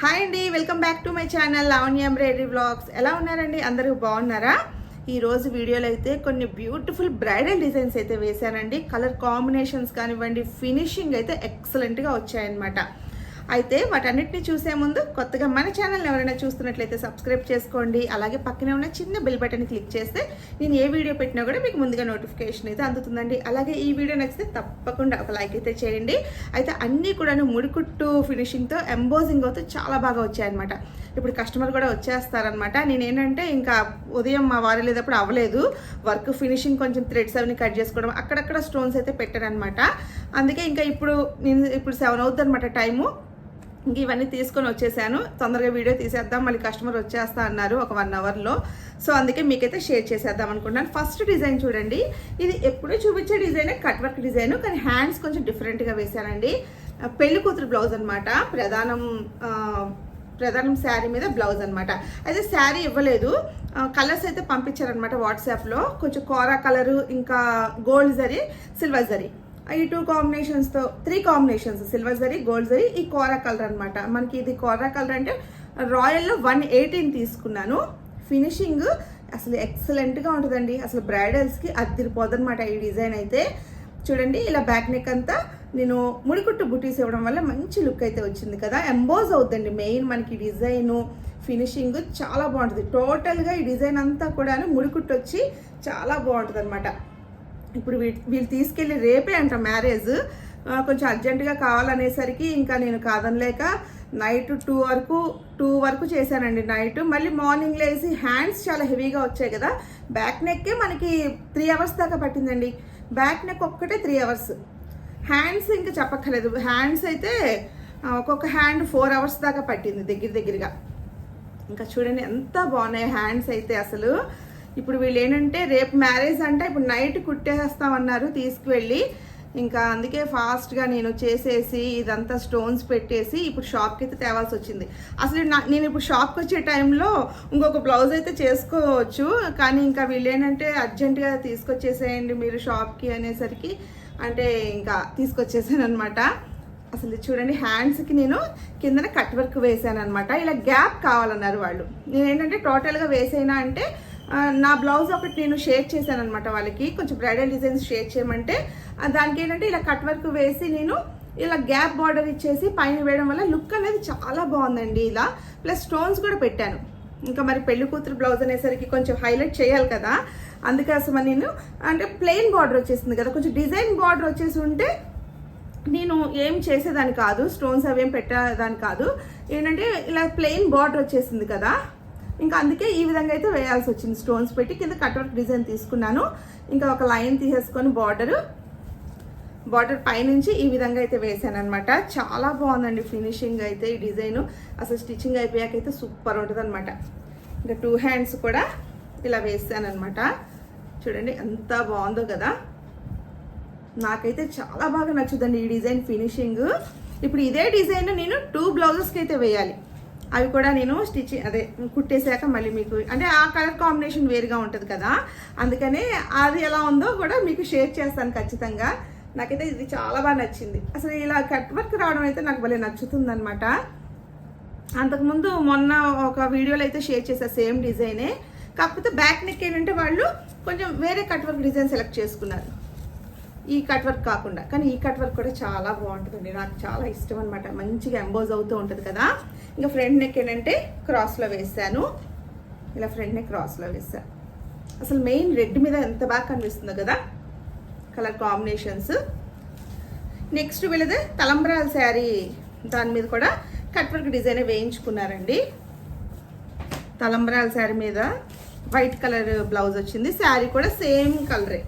Hi అండి welcome back to my channel Lavanya embroidery blogs ఎలా ఉన్నారండి? అందరూ బాగున్నారా? ఈరోజు వీడియోలో అయితే కొన్ని బ్యూటిఫుల్ బ్రైడల్ డిజైన్స్ అయితే వేశానండి. కలర్ కాంబినేషన్స్ కానివ్వండి ఫినిషింగ్ అయితే ఎక్సలెంట్గా వచ్చాయన్నమాట. అయితే వాటన్నిటిని చూసే ముందు కొత్తగా మన ఛానల్ ఎవరైనా చూస్తున్నట్లయితే సబ్స్క్రైబ్ చేసుకోండి. అలాగే పక్కనే ఉన్న చిన్న బెల్ బటన్ క్లిక్ చేస్తే నేను ఏ వీడియో పెట్టినా కూడా మీకు ముందుగా నోటిఫికేషన్ అయితే అందుతుందండి. అలాగే ఈ వీడియో నచ్చితే తప్పకుండా ఒక లైక్ అయితే చేయండి. అయితే అన్నీ కూడాను ముడికుట్టు ఫినిషింగ్తో ఎంబోజింగ్ అవుతూ చాలా బాగా వచ్చాయన్నమాట. ఇప్పుడు కస్టమర్ కూడా వచ్చేస్తారనమాట నేనేంటంటే ఇంకా ఉదయం మా వారి లేదప్పుడు అవ్వలేదు. వర్క్ ఫినిషింగ్ కొంచెం థ్రెడ్స్ అవన్నీ కట్ చేసుకోవడం అక్కడక్కడ స్టోన్స్ అయితే పెట్టారనమాట అందుకే ఇంకా ఇప్పుడు నేను ఇప్పుడు సెవెన్ అవుతుంది అనమాట టైము. ఇంక ఇవన్నీ తీసుకొని వచ్చేసాను. తొందరగా వీడియో తీసేద్దాం మళ్ళీ కస్టమర్ వచ్చేస్తా అన్నారు ఒక వన్ అవర్లో. సో అందుకే మీకైతే షేర్ చేసేద్దాం అనుకుంటున్నాను. ఫస్ట్ డిజైన్ చూడండి. ఇది ఎప్పుడూ చూపించే డిజైన్ కట్ వర్క్ డిజైన్ కానీ హ్యాండ్స్ కొంచెం డిఫరెంట్గా వేశానండి. పెళ్ళి కూతురు బ్లౌజ్ అనమాట ప్రధానం ప్రధానం శారీ మీద బ్లౌజ్ అనమాట అయితే శారీ ఇవ్వలేదు. కలర్స్ అయితే పంపించారనమాట వాట్సాప్లో. కొంచెం కోరా కలరు ఇంకా గోల్డ్ జరీ సిల్వర్ జరీ. ఈ two కాంబినేషన్స్తో three combinations silver zari gold zari ఈ కోరా కలర్ అనమాట మనకి ఇది కోరా కలర్ అంటే రాయల్లో వన్ ఎయిటీన్ తీసుకున్నాను. ఫినిషింగ్ అసలు ఎక్సలెంట్గా ఉంటుందండి. అసలు బ్రైడల్స్కి అదిరిపోదనమాట ఈ డిజైన్ అయితే. చూడండి ఇలా బ్యాక్ నెక్ అంతా నేను ముడికుట్టు బుటీస్ ఇవ్వడం వల్ల మంచి లుక్ అయితే వచ్చింది కదా. ఎంబోజ్ అవుతుందండి మెయిన్ మనకి డిజైను ఫినిషింగ్ చాలా బాగుంటుంది. టోటల్గా ఈ డిజైన్ అంతా కూడా ముడికుట్టు వచ్చి చాలా బాగుంటుంది అనమాట ఇప్పుడు వీ- వీళ్ళు తీసుకెళ్ళి రేపే అంట మ్యారేజ్. కొంచెం అర్జెంటుగా కావాలనేసరికి ఇంకా నేను కాదనలేక నైట్ టూ వరకు టూ వరకు చేశానండి నైట్. మళ్ళీ మార్నింగ్ లేసి హ్యాండ్స్ చాలా హెవీగా వచ్చాయి కదా. బ్యాక్ నెక్కే మనకి త్రీ అవర్స్ దాకా పట్టిందండి. బ్యాక్ నెక్ ఒక్కటే త్రీ అవర్స్. హ్యాండ్స్ ఇంకా చెప్పక్కర్లేదు. హ్యాండ్స్ అయితే ఒక్కొక్క హ్యాండ్ ఫోర్ అవర్స్ దాకా పట్టింది దగ్గర దగ్గరగా. ఇంకా చూడండి ఎంత బాగున్నాయి హ్యాండ్స్ అయితే అసలు. ఇప్పుడు వీళ్ళు ఏంటంటే రేపు మ్యారేజ్ అంటే ఇప్పుడు నైట్ కుట్టేస్తామన్నారు తీసుకువెళ్ళి. ఇంకా అందుకే ఫాస్ట్గా నేను చేసేసి ఇదంతా స్టోన్స్ పెట్టేసి ఇప్పుడు షాప్కి అయితే తేవాల్సి వచ్చింది. అసలు నా నేను ఇప్పుడు షాప్కి వచ్చే టైంలో ఇంకొక బ్లౌజ్ అయితే చేసుకోవచ్చు కానీ ఇంకా వీళ్ళు ఏంటంటే అర్జెంటుగా తీసుకొచ్చేసేయండి మీరు షాప్కి అనేసరికి అంటే ఇంకా తీసుకొచ్చేసాను అనమాట అసలు చూడండి హ్యాండ్స్కి నేను కిందన కట్ వర్క్ వేసాను అనమాట ఇలా గ్యాప్ కావాలన్నారు వాళ్ళు. నేను ఏంటంటే టోటల్గా వేసేనా అంటే నా బ్లౌజ్ ఒకటి నేను షేర్ చేశాను అనమాట వాళ్ళకి. కొంచెం బ్రైడల్ డిజైన్స్ షేర్ చేయమంటే. దానికి ఏంటంటే ఇలా కట్ వర్క్ వేసి నేను ఇలా గ్యాప్ బార్డర్ ఇచ్చేసి పైన వేయడం వల్ల లుక్ అనేది చాలా బాగుందండి ఇలా. ప్లస్ స్టోన్స్ కూడా పెట్టాను. ఇంకా మరి పెళ్ళి కూతురు బ్లౌజ్ అనేసరికి కొంచెం హైలైట్ చేయాలి కదా. అందుకోసమని నేను అంటే ప్లెయిన్ బార్డర్ వచ్చేసింది కదా. కొంచెం డిజైన్ బార్డర్ వచ్చేసి ఉంటే నేను ఏం చేసేదాన్ని కాదు. స్టోన్స్ అవేం పెట్టేదాన్ని కాదు. ఏంటంటే ఇలా ప్లెయిన్ బార్డర్ వచ్చేసింది కదా. ఇంకా అందుకే ఈ విధంగా అయితే వేయాల్సి వచ్చింది. స్టోన్స్ పెట్టి కింద కట్ డిజైన్ తీసుకున్నాను. ఇంకా ఒక లైన్ తీసేసుకొని బార్డరు. బార్డర్ పైనుంచి ఈ విధంగా అయితే వేసాను అనమాట చాలా బాగుందండి ఫినిషింగ్ అయితే ఈ డిజైన్. అసలు స్టిచ్చింగ్ అయిపోయాక అయితే సూపర్ ఉంటుంది అనమాట ఇంకా టూ హ్యాండ్స్ కూడా ఇలా వేసాను అనమాట చూడండి ఎంత బాగుందో కదా. నాకైతే చాలా బాగా నచ్చుదండి ఈ డిజైన్ ఫినిషింగ్. ఇప్పుడు ఇదే డిజైన్ నేను టూ బ్లౌజెస్కి అయితే వేయాలి. అవి కూడా నేను స్టిచ్ అదే కుట్టేశాక మళ్ళీ మీకు అంటే ఆ కలర్ కాంబినేషన్ వేరుగా ఉంటుంది కదా. అందుకనే అది ఎలా ఉందో కూడా మీకు షేర్ చేస్తాను ఖచ్చితంగా. నాకైతే ఇది చాలా బాగా నచ్చింది. అసలు ఇలా కట్ వర్క్ రావడం అయితే నాకు భలే నచ్చుతుంది అనమాట అంతకుముందు మొన్న ఒక వీడియోలో అయితే షేర్ చేశా సేమ్ డిజైనే. కాకపోతే బ్యాక్ నెక్ ఏంటంటే వాళ్ళు కొంచెం వేరే కట్ వర్క్ డిజైన్ సెలెక్ట్ చేసుకున్నారు. ఈ కట్ వర్క్ కాకుండా. కానీ ఈ కట్ వర్క్ కూడా చాలా బాగుంటుందండి. నాకు చాలా ఇష్టం అనమాట మంచిగా ఎంబోజ్ అవుతూ ఉంటుంది కదా. ఇంకా ఫ్రంట్ నెక్ ఏంటంటే క్రాస్లో వేసాను ఇలా ఫ్రంట్ నెక్ క్రాస్లో వేసాను అసలు మెయిన్ రెడ్ మీద ఎంత బాగా కనిపిస్తుందో కదా? Colour combinations. నెక్స్ట్ వీళ్ళది తలంబ్రాల శారీ. దాని మీద కూడా కట్ వర్క్ డిజైన్ వేయించుకున్నారండి. తలంబ్రాల శారీ మీద వైట్ కలర్ బ్లౌజ్ వచ్చింది. శారీ కూడా సేమ్ కలరే.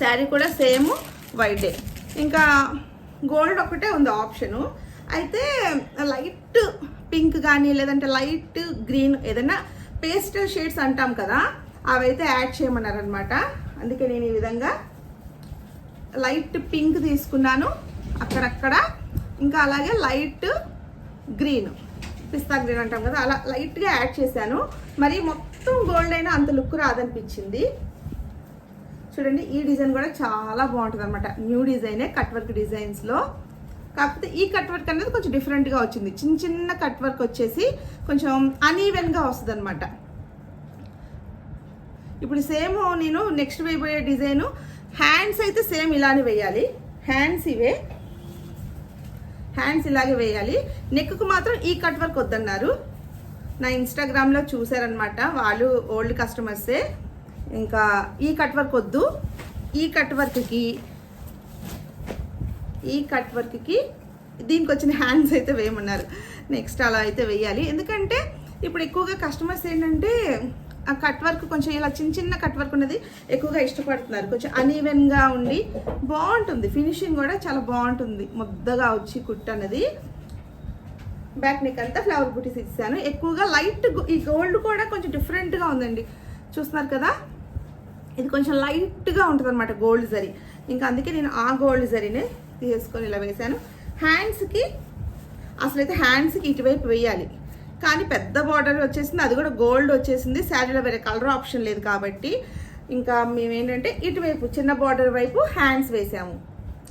శారీ కూడా సేమ్ వైటే. ఇంకా గోల్డ్ ఒకటే ఉంది ఆప్షను. అయితే లైట్ పింక్ కానీ లేదంటే లైట్ గ్రీన్ ఏదైనా పేస్టల్ షేడ్స్ అంటాం కదా అవైతే యాడ్ చేయమన్నారనమాట అందుకే నేను ఈ విధంగా లైట్ పింక్ తీసుకున్నాను. అక్కడక్కడ ఇంకా అలాగే లైట్ గ్రీన్ పిస్తా గ్రీన్ అంటాం కదా అలా లైట్గా యాడ్ చేశాను. మరి మొత్తం గోల్డ్ అయినా అంత లుక్ రాదనిపించింది. చూడండి ఈ డిజైన్ కూడా చాలా బాగుంటుంది అనమాట న్యూ డిజైనే కట్ వర్క్ డిజైన్స్లో. కాకపోతే ఈ కట్ వర్క్ అనేది కొంచెం డిఫరెంట్గా వచ్చింది. చిన్న చిన్న కట్ వర్క్ వచ్చేసి కొంచెం అనీవెన్గా వస్తుంది అనమాట ఇప్పుడు సేమ్ నేను నెక్స్ట్ వేయబోయే డిజైను హ్యాండ్స్ అయితే సేమ్ ఇలానే వేయాలి. హ్యాండ్స్ ఇవే. హ్యాండ్స్ ఇలాగే వేయాలి. నెక్కు మాత్రం ఈ కట్ వర్క్ వద్దన్నారు. నా ఇన్స్టాగ్రామ్లో చూసారనమాట వాళ్ళు ఓల్డ్ కస్టమర్సే ఇంకా ఈ కట్ వర్క్ వద్దు. ఈ కట్ వర్క్కి ఈ కట్ వర్క్కి దీనికి వచ్చిన హ్యాండ్స్ అయితే వేయమన్నారు. నెక్స్ట్ అలా అయితే వేయాలి. ఎందుకంటే ఇప్పుడు ఎక్కువగా కస్టమర్స్ ఏంటంటే ఆ కట్ వర్క్ కొంచెం ఇలా చిన్న చిన్న కట్ వర్క్ ఉన్నది ఎక్కువగా ఇష్టపడుతున్నారు. కొంచెం అనీవెన్గా ఉండి బాగుంటుంది. ఫినిషింగ్ కూడా చాలా బాగుంటుంది. ముద్దగా వచ్చి కుట్ అన్నది. బ్యాక్ నెక్ అంతా ఫ్లవర్ బుటీస్ ఇచ్చాను. ఎక్కువగా లైట్ ఈ గోల్డ్ కూడా కొంచెం డిఫరెంట్గా ఉందండి. చూస్తున్నారు కదా? ఇది కొంచెం లైట్గా ఉంటుంది అనమాట గోల్డ్ జరీ ఇంకా అందుకే నేను ఆ గోల్డ్ జరీనే తీసుకొని ఇలా వేసాను హ్యాండ్స్కి అసలైతే హ్యాండ్స్కి ఇటువైపు వేయాలి. కానీ పెద్ద బార్డర్ వచ్చేసింది అది కూడా గోల్డ్ వచ్చేసింది. శారీలో వేరే కలర్ ఆప్షన్ లేదు కాబట్టి ఇంకా మేము ఏంటంటే ఇటువైపు చిన్న బార్డర్ వైపు హ్యాండ్స్ వేసాము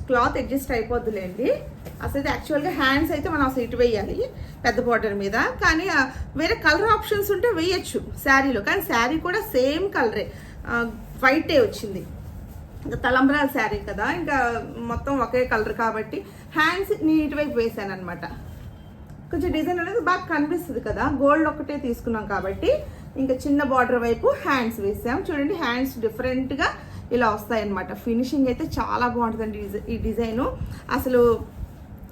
క్లాత్ అడ్జస్ట్ అయిపోద్దులేండి. అసలు అయితే యాక్చువల్గా హ్యాండ్స్ అయితే మనం అసలు ఇటు వేయాలి పెద్ద బార్డర్ మీద. కానీ వేరే కలర్ ఆప్షన్స్ ఉంటే వేయచ్చు శారీలో కానీ శారీ కూడా సేమ్ కలరే వైటే వచ్చింది. ఇంకా తలంబ్రాల శారీ కదా ఇంకా మొత్తం ఒకే కలర్ కాబట్టి హ్యాండ్స్ నీట్ వైపు వేసాను అనమాట కొంచెం డిజైన్ అనేది బాగా కనిపిస్తుంది కదా గోల్డ్ ఒకటే తీసుకున్నాం కాబట్టి ఇంకా చిన్న బార్డర్ వైపు హ్యాండ్స్ వేసాం. చూడండి హ్యాండ్స్ డిఫరెంట్గా ఇలా వస్తాయన్నమాట. ఫినిషింగ్ అయితే చాలా బాగుంటుందండి ఈ డిజై- ఈ డిజైను. అసలు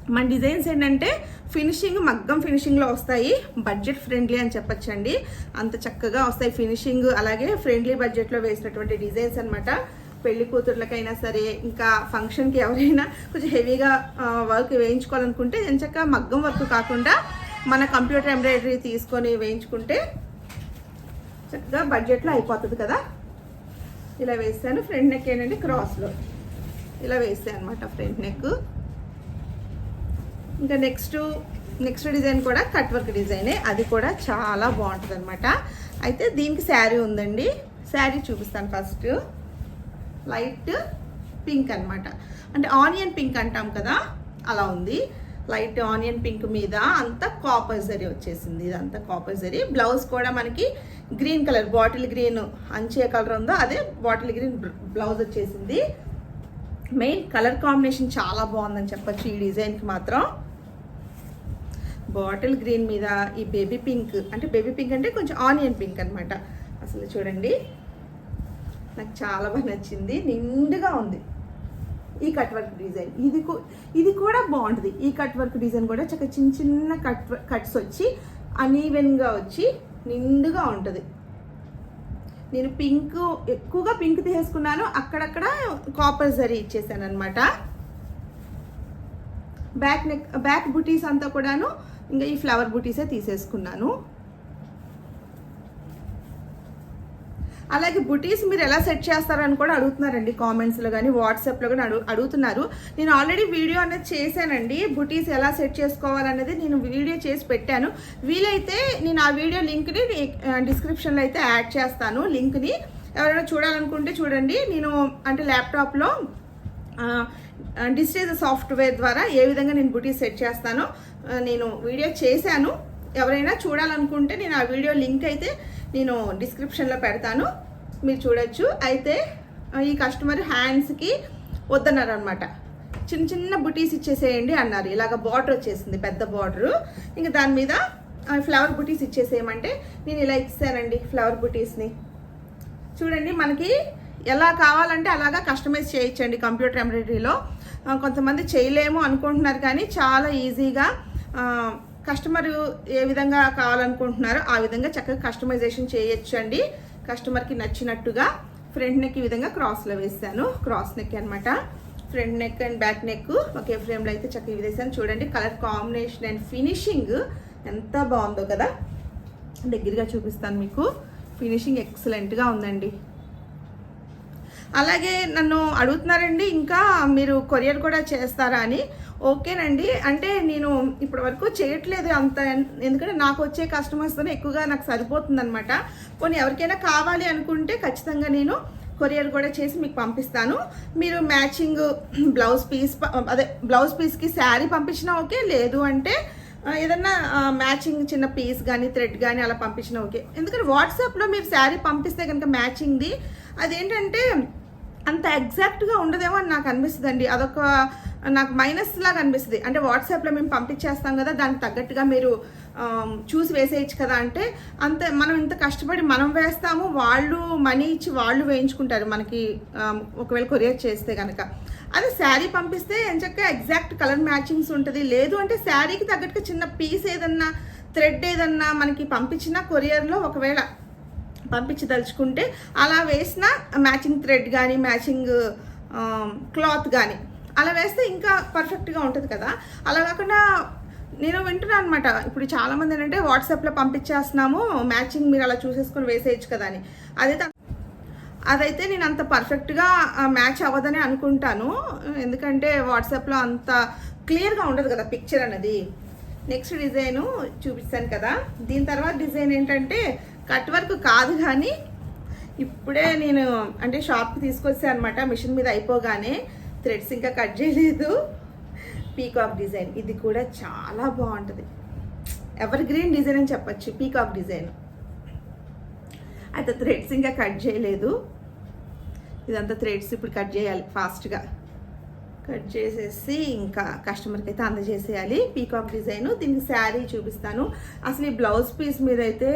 మన డిజైన్స్ ఏంటంటే ఫినిషింగ్ మగ్గం ఫినిషింగ్లో వస్తాయి. బడ్జెట్ ఫ్రెండ్లీ అని చెప్పొచ్చండి. అంత చక్కగా వస్తాయి ఫినిషింగ్ అలాగే ఫ్రెండ్లీ బడ్జెట్లో వేసినటువంటి డిజైన్స్ అనమాట పెళ్ళి కూతుర్లకైనా సరే ఇంకా ఫంక్షన్కి ఎవరైనా కొంచెం హెవీగా వర్క్ వేయించుకోవాలనుకుంటే ఎంచక్క మగ్గం వర్క్ కాకుండా మన కంప్యూటర్ ఎంబ్రాయిడరీ తీసుకొని వేయించుకుంటే చక్కగా బడ్జెట్లో అయిపోతుంది కదా. ఇలా వేసాను. ఫ్రంట్ నెక్ ఏంటంటే క్రాస్లో. ఇలా వేసాను అనమాట ఫ్రంట్ నెక్. ఇంకా నెక్స్ట్ నెక్స్ట్ డిజైన్ కూడా కట్ వర్క్ డిజైనే. అది కూడా చాలా బాగుంటుంది అనమాట అయితే దీనికి శారీ ఉందండి. శారీ చూపిస్తాను ఫస్ట్. లైట్ పింక్ అన్నమాట. అంటే ఆనియన్ పింక్ అంటాం కదా అలా ఉంది. లైట్ ఆనియన్ పింక్ మీద అంతా కాపర్ జరీ వచ్చేసింది. ఇదంతా కాపర్ జరీ. బ్లౌజ్ కూడా మనకి గ్రీన్ కలర్ బాటిల్ గ్రీన్ అంచే కలర్ ఉందో అదే బాటిల్ గ్రీన్ బ్లౌజ్ వచ్చేసింది. మెయిన్ కలర్ కాంబినేషన్ చాలా బాగుందని చెప్పచ్చు ఈ డిజైన్కి మాత్రం. బాటిల్ గ్రీన్ మీద ఈ బేబీ పింక్ అంటే బేబీ పింక్ అంటే కొంచెం ఆనియన్ పింక్ అన్నమాట. అసలు చూడండి. నాకు చాలా బాగా నచ్చింది నిండుగా ఉంది. ఈ కట్ వర్క్ డిజైన్ ఇది ఇది కూడా బాగుంటుంది. ఈ కట్ వర్క్ డిజైన్ కూడా చక్కగా చిన్న చిన్న కట్ కట్స్ వచ్చి అనీవెన్గా వచ్చి నిండుగా ఉంటుంది. నేను పింక్ ఎక్కువగా పింక్ తీసేసుకున్నాను అక్కడక్కడ కాపర్ జరీ ఇచ్చేసాను అనమాట బ్యాక్ నెక్ బ్యాక్ బుటీస్ అంతా కూడాను ఇంకా ఈ ఫ్లవర్ బుటీసే తీసేసుకున్నాను. అలాగే బుటీస్ మీరు ఎలా సెట్ చేస్తారని కూడా అడుగుతున్నారండి కామెంట్స్లో కానీ వాట్సాప్లో కానీ అడుగు అడుగుతున్నారు. నేను ఆల్రెడీ వీడియో అనేది చేశానండి. బుటీస్ ఎలా సెట్ చేసుకోవాలనేది నేను వీడియో చేసి పెట్టాను. వీలైతే నేను ఆ వీడియో లింక్ని డిస్క్రిప్షన్లో అయితే యాడ్ చేస్తాను. లింక్ని ఎవరైనా చూడాలనుకుంటే చూడండి. నేను అంటే ల్యాప్టాప్లో డిజిటైజ్ సాఫ్ట్వేర్ ద్వారా ఏ విధంగా నేను బుటీస్ సెట్ చేస్తానో నేను వీడియో చేశాను. ఎవరైనా చూడాలనుకుంటే నేను ఆ వీడియో లింక్ అయితే నేను డిస్క్రిప్షన్లో పెడతాను. మీరు చూడొచ్చు. అయితే ఈ కస్టమర్ హ్యాండ్స్కి వద్దన్నారు అనమాట చిన్న చిన్న బుటీస్ ఇచ్చేసేయండి అన్నారు. ఇలాగ బార్డర్ వచ్చేసింది పెద్ద బార్డరు. ఇంకా దాని మీద ఫ్లవర్ బుటీస్ ఇచ్చేసేయమంటే నేను ఇలా ఇచ్చానండి ఫ్లవర్ బుటీస్ని. చూడండి మనకి ఎలా కావాలంటే అలాగా కస్టమైజ్ చేయొచ్చండి కంప్యూటర్ ఎంబ్రాయిడరీలో. కొంతమంది చేయలేము అనుకుంటున్నారు కానీ చాలా ఈజీగా కస్టమర్ ఏ విధంగా కావాలనుకుంటున్నారో ఆ విధంగా చక్కగా కస్టమైజేషన్ చేయొచ్చు అండి కస్టమర్కి నచ్చినట్టుగా ఫ్రంట్ నెక్ ఈ విధంగా క్రాస్లో వేసాను క్రాస్ నెక్ అనమాట front neck and back neck ఒకే ఫ్రేమ్లో అయితే చక్కగా వేసాను చూడండి కలర్ కాంబినేషన్ అండ్ ఫినిషింగ్ ఎంత బాగుందో కదా. దగ్గరగా చూపిస్తాను మీకు. ఫినిషింగ్ ఎక్సలెంట్గా ఉందండి. అలాగే నన్ను అడుగుతున్నారండి ఇంకా మీరు కొరియర్ కూడా చేస్తారా అని. ఓకేనండి. అంటే నేను ఇప్పటి వరకు చేయట్లేదు అంత. ఎందుకంటే నాకు వచ్చే కస్టమర్స్తోనే ఎక్కువగా నాకు సరిపోతుంది అనమాట కొన్ని ఎవరికైనా కావాలి అనుకుంటే ఖచ్చితంగా నేను కొరియర్ కూడా చేసి మీకు పంపిస్తాను. మీరు మ్యాచింగ్ బ్లౌజ్ పీస్ ప- అదే బ్లౌజ్ పీస్కి శారీ పంపించినా ఓకే లేదు అంటే ఏదన్నా మ్యాచింగ్ చిన్న పీస్ కానీ థ్రెడ్ కానీ అలా పంపించినా ఓకే. ఎందుకంటే వాట్సాప్లో మీరు శారీ పంపిస్తే కనుక మ్యాచింగ్ది అదేంటంటే అంత ఎగ్జాక్ట్గా ఉండదేమో అని నాకు అనిపిస్తుంది అండి అదొక నాకు మైనస్ లాగా అనిపిస్తుంది. అంటే వాట్సాప్లో మేము పంపించేస్తాం కదా దానికి తగ్గట్టుగా మీరు చూసి వేసేయచ్చు కదా అంటే అంత మనం ఇంత కష్టపడి మనం వేస్తాము వాళ్ళు మనీ ఇచ్చి వాళ్ళు వేయించుకుంటారు మనకి ఒకవేళ కొరియర్ చేస్తే కనుక అదే శారీ పంపిస్తే ఎంచక్క ఎగ్జాక్ట్ కలర్ మ్యాచింగ్స్ ఉంటుంది. లేదు అంటే శారీకి తగ్గట్టుగా చిన్న పీస్ ఏదన్నా థ్రెడ్ ఏదన్నా మనకి పంపించిన కొరియర్లో ఒకవేళ పంపించదలుచుకుంటే అలా వేసిన మ్యాచింగ్ థ్రెడ్ కానీ మ్యాచింగ్ క్లాత్ కానీ అలా వేస్తే ఇంకా పర్ఫెక్ట్గా ఉంటుంది కదా. అలా కాకుండా నేను వింటున్నాను అనమాట ఇప్పుడు చాలామంది ఏంటంటే వాట్సాప్లో పంపించేస్తున్నాము మ్యాచింగ్ మీరు అలా చూసేసుకొని వేసేయచ్చు కదా అని. అదైతే అదైతే నేను అంత పర్ఫెక్ట్గా మ్యాచ్ అవ్వదని అనుకుంటాను. ఎందుకంటే వాట్సాప్లో అంత క్లియర్గా ఉండదు కదా పిక్చర్ అనేది నెక్స్ట్ డిజైను చూపిస్తాను కదా. దీని తర్వాత డిజైన్ ఏంటంటే కట్ వర్క్ కాదు కానీ ఇప్పుడే నేను అంటే షాప్కి తీసుకొచ్చాను అనమాట మిషన్ మీద అయిపోగానే థ్రెడ్స్ ఇంకా కట్ చేయలేదు. Peacock design. ఇది కూడా చాలా బాగుంటుంది. ఎవర్ గ్రీన్ డిజైన్ అని చెప్పచ్చు పీకాక్ డిజైన్. అయితే థ్రెడ్స్ ఇంకా కట్ చేయలేదు. ఇదంతా థ్రెడ్స్ ఇప్పుడు కట్ చేయాలి ఫాస్ట్గా. కట్ చేసేసి ఇంకా కస్టమర్కి అయితే అందజేసేయాలి. Peacock design. దీనికి శారీ చూపిస్తాను. అసలు ఈ బ్లౌజ్ పీస్ మీద అయితే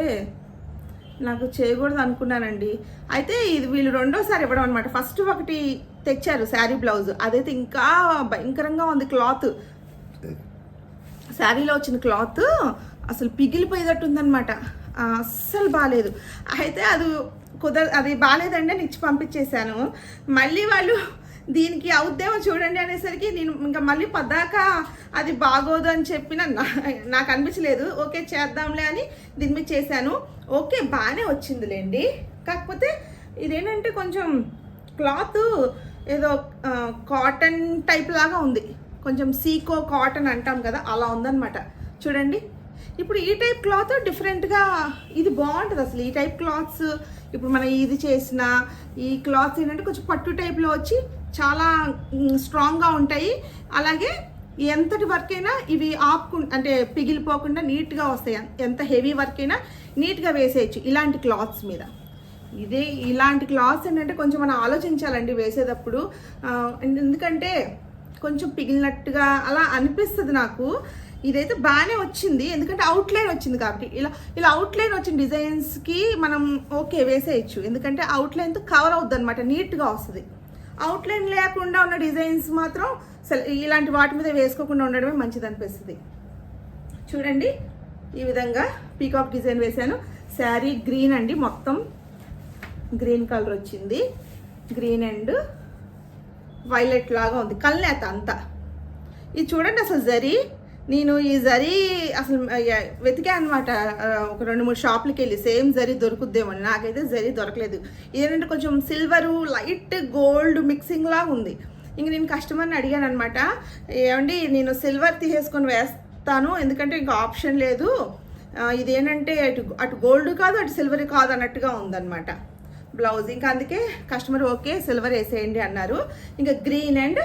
నాకు చేయకూడదు అనుకున్నానండి. అయితే ఇది వీళ్ళు రెండోసారి ఇవ్వడం అనమాట ఫస్ట్ ఒకటి తెచ్చారు శారీ బ్లౌజ్. అదైతే ఇంకా భయంకరంగా ఉంది క్లాత్. శారీలో వచ్చిన క్లాత్ అసలు పిగిలిపోయేటట్టు ఉందన్నమాట అస్సలు బాగాలేదు అయితే అది కుదర అది బాగాలేదండి అని ఇచ్చి పంపించేశాను. మళ్ళీ వాళ్ళు దీనికి అవుద్దేమో చూడండి అనేసరికి నేను ఇంకా మళ్ళీ పద్దాక అది బాగోదు అని చెప్పిన నా- నాకు అనిపించలేదు. ఓకే చేద్దాంలే అని దీని మీద చేశాను. ఓకే బాగానే వచ్చిందిలేండి. కాకపోతే ఇదేంటంటే కొంచెం క్లాత్ ఏదో కాటన్ టైప్ లాగా ఉంది. కొంచెం సీకో కాటన్ అంటాం కదా అలా ఉందన్నమాట. చూడండి. ఇప్పుడు ఈ టైప్ క్లాత్ డిఫరెంట్గా ఇది బాగుంటుంది అసలు. ఈ టైప్ క్లాత్స్ ఇప్పుడు మనం ఇది చేసిన ఈ క్లాత్స్ ఏంటంటే కొంచెం పట్టు టైప్లో వచ్చి చాలా స్ట్రాంగ్గా ఉంటాయి. అలాగే ఎంతటి వర్క్ అయినా ఇవి ఆపుకు అంటే పిగిలిపోకుండా నీట్గా వస్తాయి. ఎంత హెవీ వర్క్ అయినా నీట్గా వేసేయచ్చు ఇలాంటి క్లాత్స్ మీద. ఇదే ఇలాంటి క్లాత్స్ ఏంటంటే కొంచెం మనం ఆలోచించాలండి వేసేటప్పుడు. ఎందుకంటే కొంచెం పిగిలినట్టుగా అలా అనిపిస్తుంది నాకు. ఇదైతే బాగానే వచ్చింది. ఎందుకంటే అవుట్లైన్ వచ్చింది కాబట్టి. ఇలా ఇలా అవుట్లైన్ వచ్చిన డిజైన్స్కి మనం ఓకే వేసేయచ్చు. ఎందుకంటే అవుట్లైన్తో కవర్ అవుద్ది అనమాట నీట్గా వస్తుంది. అవుట్లైన్ లేకుండా ఉన్న డిజైన్స్ మాత్రం ఇలాంటి వాటి మీద వేసుకోకుండా ఉండడమే మంచిది అనిపిస్తుంది. చూడండి ఈ విధంగా పీకాక్ డిజైన్ వేశాను. శారీ గ్రీన్ అండి మొత్తం. గ్రీన్ కలర్ వచ్చింది. గ్రీన్ అండ్ వైలెట్ లాగా ఉంది. కల్నేత అంతా. ఇది చూడండి అసలు జరీ. నేను ఈ జరీ అసలు వెతికా అనమాట ఒక రెండు మూడు షాపులకి వెళ్ళి సేమ్ జరీ దొరుకుద్దేమో నాకైతే జరీ దొరకలేదు. ఏంటంటే కొంచెం సిల్వరు లైట్ గోల్డ్ మిక్సింగ్ లాగా ఉంది. ఇంక నేను కస్టమర్ని అడిగాను అనమాట ఏమండి నేను సిల్వర్ తీసేసుకొని వేస్తాను. ఎందుకంటే ఇంకా ఆప్షన్ లేదు. ఇదేంటంటే అటు అటు గోల్డ్ కాదు అటు సిల్వర్ కాదు అన్నట్టుగా ఉందన్నమాట. బ్లౌజ్ ఇంకా అందుకే కస్టమర్ ఓకే సిల్వర్ వేసేయండి అన్నారు. ఇంకా గ్రీన్ అండ్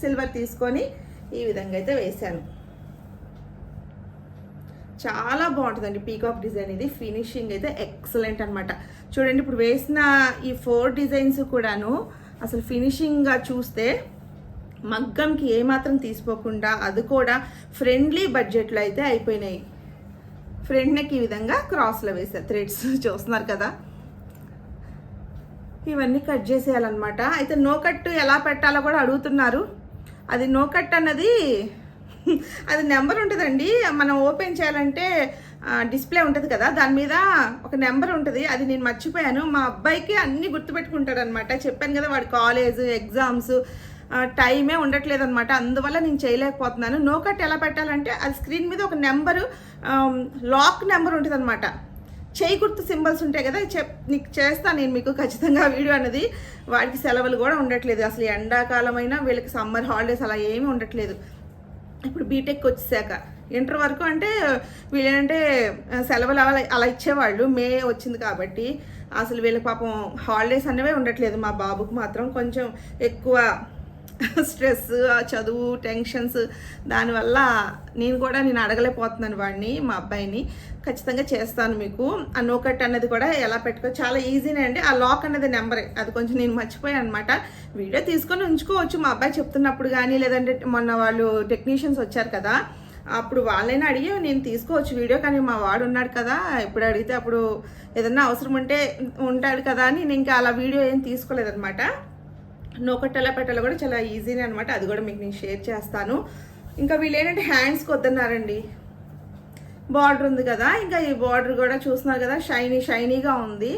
సిల్వర్ తీసుకొని ఈ విధంగా అయితే వేశాను. చాలా బాగుంటుందండి పీకాక్ డిజైన్ ఇది. ఫినిషింగ్ అయితే ఎక్సలెంట్ అనమాట చూడండి ఇప్పుడు వేసిన ఈ ఫోర్ డిజైన్స్ కూడాను అసలు ఫినిషింగ్గా చూస్తే మగ్గంకి ఏమాత్రం తీసుకోకుండా అది కూడా ఫ్రెండ్లీ బడ్జెట్లో అయితే అయిపోయినాయి. ఫ్రంట్ నెక్ ఈ విధంగా క్రాస్లో వేసారు థ్రెడ్స్ చూస్తున్నారు కదా. ఇవన్నీ కట్ చేసేయాలన్నమాట. అయితే నో కట్ ఎలా పెట్టాలో కూడా అడుగుతున్నారు. అది నో కట్ అన్నది అది నెంబర్ ఉంటుందండి. మనం ఓపెన్ చేయాలంటే డిస్ప్లే ఉంటుంది కదా. దాని మీద ఒక నెంబర్ ఉంటుంది. అది నేను మర్చిపోయాను. మా అబ్బాయికి అన్నీ గుర్తుపెట్టుకుంటాడు అనమాట చెప్పాను కదా వాడు కాలేజ్ ఎగ్జామ్స్ టైమే ఉండట్లేదు అనమాట అందువల్ల నేను చేయలేకపోతున్నాను. నో కట్ ఎలా పెట్టాలంటే అది స్క్రీన్ మీద ఒక నెంబరు లాక్ నెంబర్ ఉంటుంది అనమాట చేయి గుర్తు సింబల్స్ ఉంటాయి కదా. చెప్ నీకు చేస్తాను నేను మీకు ఖచ్చితంగా వీడియో అనేది వాడికి సెలవులు కూడా ఉండట్లేదు. అసలు ఎండాకాలమైనా వీళ్ళకి సమ్మర్ హాలిడేస్ అలా ఏమీ ఉండట్లేదు. ఇప్పుడు బీటెక్ వచ్చేసాక. ఇంటర్ వరకు అంటే వీళ్ళంటే సెలవులు అలా అలా ఇచ్చేవాళ్ళు. మే వచ్చింది కాబట్టి అసలు వీళ్ళకి పాపం హాలిడేస్ అనేవే ఉండట్లేదు మా బాబుకు మాత్రం. కొంచెం ఎక్కువ స్ట్రెస్ ఆ చదువు టెన్షన్స్ దానివల్ల నేను కూడా నేను అడగలేకపోతున్నాను వాడిని మా అబ్బాయిని. ఖచ్చితంగా చేస్తాను మీకు. ఆ నోకట్ అనేది కూడా ఎలా పెట్టుకో చాలా ఈజీనే అండి. ఆ లాక్ అన్నది నెంబరే. అది కొంచెం నేను మర్చిపోయాను అనమాట వీడియో తీసుకొని ఉంచుకోవచ్చు. మా అబ్బాయి చెప్తున్నప్పుడు కానీ లేదంటే మొన్న వాళ్ళు టెక్నీషియన్స్ వచ్చారు కదా అప్పుడు వాళ్ళైనా అడిగి నేను తీసుకోవచ్చు వీడియో. కానీ మా వాడు ఉన్నాడు కదా ఇప్పుడు అడిగితే అప్పుడు ఏదన్నా అవసరం ఉంటే ఉంటాడు కదా అని నేను ఇంకా అలా వీడియో ఏం తీసుకోలేదన్నమాట. నోకట్ పెట్టలు పెట్టాలో కూడా చాలా ఈజీనే అనమాట అది కూడా మీకు నేను షేర్ చేస్తాను. ఇంకా వీళ్ళు ఏంటంటే హ్యాండ్స్కి వద్దన్నారండి. బార్డర్ ఉంది కదా ఇంకా ఈ బార్డర్ కూడా చూస్తున్నారు కదా షైనీ షైనీగా ఉంది.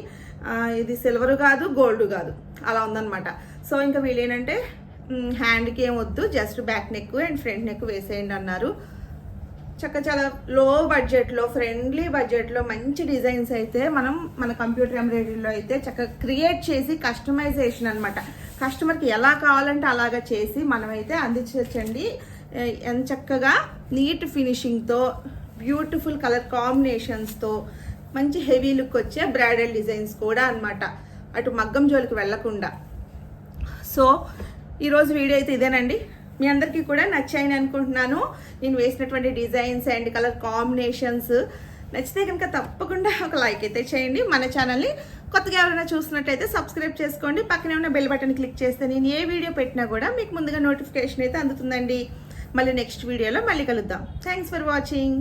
ఇది సిల్వర్ కాదు గోల్డ్ కాదు. అలా ఉందన్నమాట. సో ఇంకా వీళ్ళు ఏంటంటే హ్యాండ్కి ఏం వద్దు just back neck and front neck వేసేయండి అన్నారు. చక్క చాలా లో బడ్జెట్లో ఫ్రెండ్లీ బడ్జెట్లో మంచి డిజైన్స్ అయితే మనం మన కంప్యూటర్ ఎంబ్రాయిడరీలో అయితే చక్కగా క్రియేట్ చేసి కస్టమైజేషన్ అనమాట కస్టమర్కి ఎలా కావాలంటే అలాగా చేసి మనమైతే అందించవచ్చండి ఎంత చక్కగా నీట్ ఫినిషింగ్తో బ్యూటిఫుల్ కలర్ కాంబినేషన్స్తో మంచి హెవీ లుక్ వచ్చే బ్రైడల్ డిజైన్స్ కూడా అనమాట అటు మగ్గం జోలికి వెళ్ళకుండా సో ఈరోజు వీడియో అయితే ఇదేనండి. మీ అందరికీ కూడా నచ్చాయని అనుకుంటున్నాను. నేను వేసినటువంటి డిజైన్స్ అండ్ కలర్ కాంబినేషన్స్ నచ్చితే కనుక తప్పకుండా ఒక లైక్ అయితే చేయండి. మన ఛానల్ని కొత్తగా ఎవరైనా చూసినట్టయితే సబ్స్క్రైబ్ చేసుకోండి. పక్కనే ఉన్న బెల్ బటన్ క్లిక్ చేస్తే నేను ఏ వీడియో పెట్టినా కూడా మీకు ముందుగా నోటిఫికేషన్ అయితే అందుతుందండి. మళ్ళీ నెక్స్ట్ వీడియోలో మళ్ళీ కలుద్దాం. Thanks for watching.